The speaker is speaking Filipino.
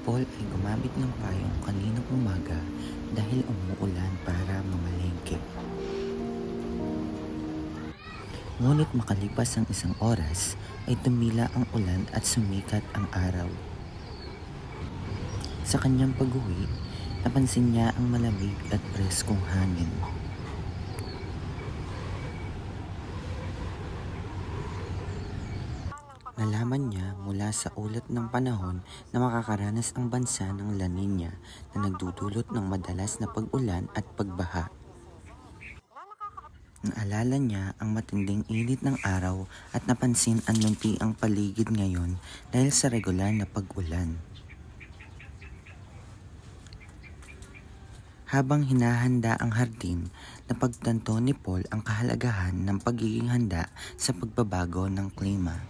Paul ay gumamit ng payong kaninang umaga dahil umuulan para mamalengke. Ngunit makalipas ang isang oras ay tumila ang ulan at sumikat ang araw. Sa kanyang pag-uwi, napansin niya ang malamig at preskong hangin. Nalaman niya mula sa ulat ng panahon na makakaranas ang bansa ng La Nina na nagdudulot ng madalas na pag-ulan at pagbaha. Naalala niya ang matinding init ng araw at napansin ang lunti ang paligid ngayon dahil sa regular na pag-ulan. Habang hinahanda ang hardin, napagtanto ni Paul ang kahalagahan ng pagiging handa sa pagbabago ng klima.